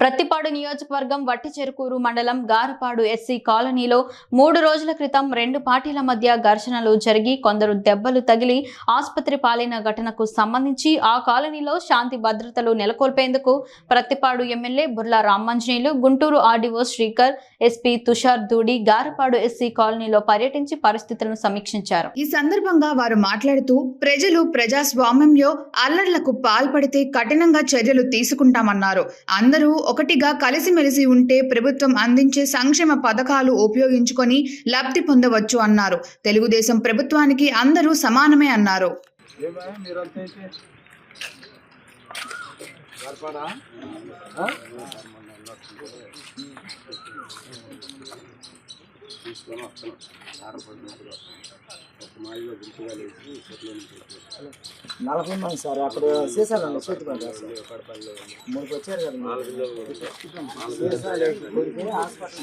ప్రత్తిపాడు నియోజకవర్గం వట్టిచెరుకూరు మండలం గారపాడు ఎస్సీ కాలనీలో మూడు రోజుల క్రితం రెండు పార్టీల మధ్య ఘర్షణలు జరిగి కొందరు దెబ్బలు తగిలి ఆసుపత్రి పాలైన ఘటనకు సంబంధించి ఆ కాలనీలో శాంతి భద్రతలు నెలకొల్పేందుకు Prathipadu MLA Burla Ramanjaneyulu Guntur RDO Srikar SP Tushar Dudi Garapadu SC కాలనీలో పర్యటించి పరిస్థితులను సమీక్షించారు. ఈ సందర్భంగా వారు మాట్లాడుతూ ప్రజలు ప్రజాస్వామ్యంలో అల్లర్లకు పాల్పడితే కఠినంగా చర్యలు తీసుకుంటామన్నారు. అందరూ ఒకటిగా కలిసిమెలిసి ఉంటే ప్రభుత్వం అందించే సంక్షేమ పథకాలు ఉపయోగించుకొని లబ్ధి పొందవచ్చు అన్నారు. తెలుగుదేశం ప్రభుత్వానికి అందరూ సమానమే అన్నారు. తీసుకొని మాదిరిగా గుర్తుగా లేచి చెట్లు నలభై మంది సార్ అక్కడ సీసాలు చేతుకోండి సార్. మూడుకి వచ్చారు కదా హాస్పిటల్